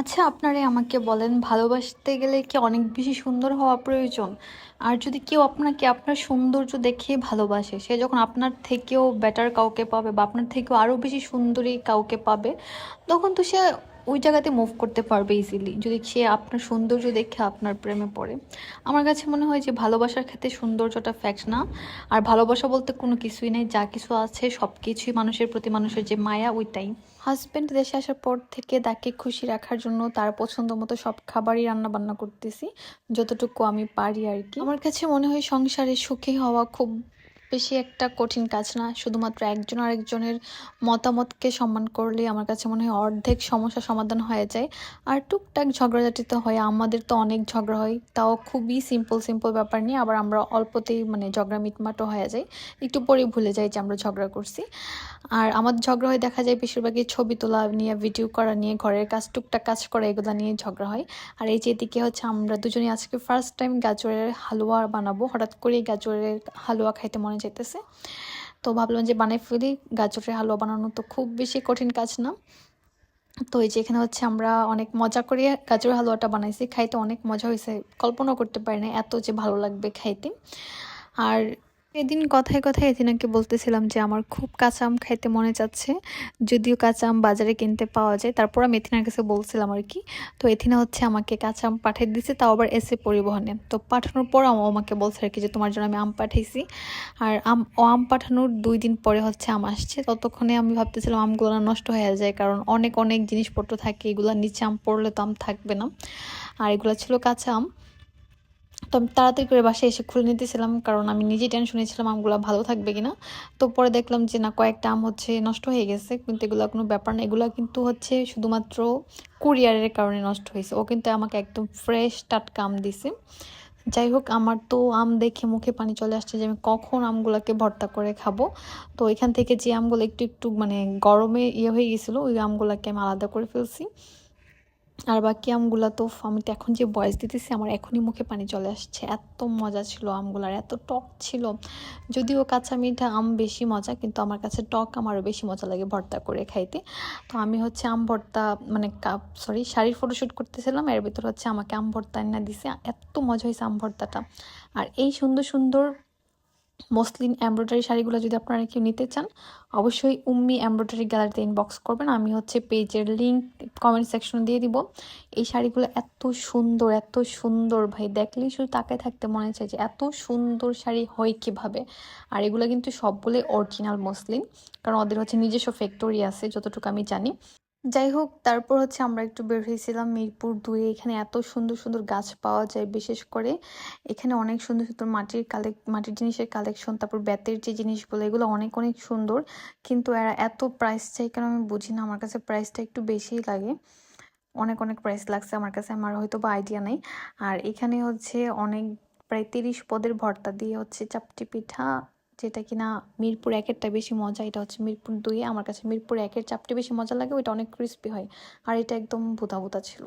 আচ্ছা আপনারে আমাকে বলেন, ভালোবাসতে গেলে কি অনেক বেশি সুন্দর হওয়া প্রয়োজন? আর যদি কেউ আপনাকে আপনার সৌন্দর্য দেখে ভালোবাসে, সে যখন আপনার থেকেও বেটার কাউকে পাবে বা আপনার থেকেও আরও বেশি সুন্দরী কাউকে পাবে, তখন তো সে ওই জায়গাতে মুভ করতে পারবে ইজিলি যদি সে আপনার সৌন্দর্য দেখে আপনার প্রেমে পড়ে। আমার কাছে মনে হয় যে ভালোবাসার ক্ষেত্রে সৌন্দর্যটা ফ্যাক্ট না। আর ভালোবাসা বলতে কোনো কিছুই নেই, যা কিছু আছে সব কিছুই মানুষের প্রতি মানুষের যে মায়া, ওইটাই। হাজব্যান্ড দেশে আসার পর থেকে তাকে খুশি রাখার জন্য তার পছন্দ মতো সব খাবারই রান্না বান্না করতেছি, যতটুকু আমি পারি আর কি। আমার কাছে মনে হয় সংসারে সুখী হওয়া খুব বেশি একটা কঠিন কাজ না। শুধুমাত্র একজন আরেকজনের মতামতকে সম্মান করলে আমার কাছে মনে হয় অর্ধেক সমস্যা সমাধান হয়ে যায়। আর টুকটাক ঝগড়াঝাটি তো হয়, আমাদের তো অনেক ঝগড়া হয়। তাও খুবই সিম্পল সিম্পল ব্যাপার নিয়ে আবার আমরা অল্পতেই মানে ঝগড়া মিটমাটও হয়ে যায়। একটু পরেই ভুলে যাই যে আমরা ঝগড়া করছি। আর আমাদের ঝগড়া হয়, দেখা যায় বেশিরভাগই ছবি তোলা নিয়ে ভিডিও করা নিয়ে, ঘরের কাজ, টুকটাক কাজ করা, এগুলো নিয়ে ঝগড়া হয়। আর এই যে এদিকে হচ্ছে আমরা দুজনে আজকে ফার্স্ট টাইম গাজরের হালুয়া বানাবো। হঠাৎ করেই গাজরের হালুয়া খাইতে মনে যেতেছে তো ভাবলাম যে বানাই ফেলি, গাজরের হালুয়া বানানো তো খুব বেশি কঠিন কাজ না। তো এই যে এখানে হচ্ছে আমরা অনেক মজা করে, গাজরের হালুয়াটা বানাইছি, খাইতে অনেক মজা হয়েছে কল্পনা করতে পারি না এত যে ভালো লাগবে খাইতে। আর এদিন কথায় কথায় এদিনাকে বলতেছিলাম যে, আমার খুব কাঁচা আম খাইতে মনে যাচ্ছে যদিও কাঁচা আম বাজারে কিনতে পাওয়া যায়। তারপর আমি এথিনার কাছে বলছিলাম আর কি, তো এথিনা হচ্ছে আমাকে কাঁচা আম পাঠিয়ে দিচ্ছে তাও আবার এসে পরিবহনে। তো পাঠানোর পর আমাকে বলছে আর কি যে, তোমার জন্য আমি আম পাঠিয়েছি আর আম, ও আম পাঠানোর দুই দিন পরে হচ্ছে আম আসছে। ততক্ষণে আমি ভাবতেছিলাম আমগুলো নষ্ট হয়ে যায়, কারণ অনেক অনেক জিনিসপত্র থাকে। এগুলো নিচে আম পড়লে তো আম থাকবে না। আর এগুলো ছিল কাঁচা আম। তো আমি তাড়াতাড়ি করে বাসায় এসে খুলে নিতেছিলাম, কারণ আমি নিজেই টেনশন নিয়েছিলাম আমগুলো ভালো থাকবে কিনা। তো পরে দেখলাম যে না, কয়েকটা আম হচ্ছে নষ্ট হয়ে গেছে, কিন্তু এগুলো কোনো ব্যাপার না। এগুলো কিন্তু হচ্ছে শুধুমাত্র কুরিয়ারের কারণে নষ্ট হয়েছে। ও কিন্তু আমাকে একদম ফ্রেশ টাটকা আম দিছে। যাই হোক, আমার তো আম দেখে মুখে পানি চলে আসছে যে আমি কখন আমগুলোকে ভর্তা করে খাব। তো এখান থেকে যে আমগুলো একটু একটু মানে গরমে ইয়ে হয়ে গেছিল, ওই আমগুলোকে আমি আলাদা করে ফেলছি। আর বাকি আমগুলো তো আমি তো এখন যে বয়স দিতেছি, আমার এখনই মুখে পানি চলে আসছে। এত মজা ছিল আমগুলার এত টক ছিল। যদিও কাঁচা মিঠা আম বেশি মজা, কিন্তু আমার কাছে টক আমারও বেশি মজা লাগে ভর্তা করে খাইতে। তো আমি হচ্ছে আম ভর্তা মানে কাপ সরি শাড়ির ফটোশ্যুট করতেছিলাম, এর ভিতর হচ্ছে আমাকে আম ভর্তা এনে দিছে। এত মজা হয়েছে আম ভর্তাটা। আর এই সুন্দর সুন্দর মসলিন এমব্রয়ডারি শাড়িগুলো যদি আপনারা কেউ নিতে চান, অবশ্যই উম্মি এমব্রয়ডারি গ্যালারিতে ইনবক্স করবেন। আমি হচ্ছে পেজের লিঙ্ক কমেন্ট সেকশনে দিয়ে দিব। এই শাড়িগুলো এত সুন্দর এত সুন্দর ভাই। দেখলেই শুধু তাকায় থাকতে মনে চায় যে এত সুন্দর শাড়ি হয় কীভাবে। আর এগুলো কিন্তু সবগুলো অরিজিনাল মসলিন, কারণ ওদের হচ্ছে নিজস্ব ফ্যাক্টরি আছে, যতটুকু আমি জানি। যাই হোক, তারপর হচ্ছে আমরা একটু বের হয়েছিলাম মিরপুর দুয়ে। এখানে এত সুন্দর সুন্দর গাছ পাওয়া যায় বিশেষ করে। এখানে অনেক সুন্দর সুন্দর মাটির কালেক মাটির জিনিসের কালেকশন তারপর বেতের যে জিনিসগুলো, এগুলো অনেক অনেক সুন্দর। কিন্তু এরা এত প্রাইস চাই কেন আমি বুঝি না আমার কাছে প্রাইসটা একটু বেশিই লাগে। অনেক অনেক প্রাইস লাগছে আমার কাছে, আমার হয়তো বা আইডিয়া নেই। আর এখানে হচ্ছে অনেক, প্রায় তিরিশ পদের ভর্তা দিয়ে হচ্ছে চাপটি পিঠা যেটা কিনা মিরপুর একেরটা বেশি মজা, এটা হচ্ছে মিরপুর দুইয়ে, আমার কাছে মিরপুর একের চাপটি বেশি মজা লাগে, ওইটা অনেক ক্রিস্পি হয়। আর এটা একদম ভুতা ভুতা ছিল।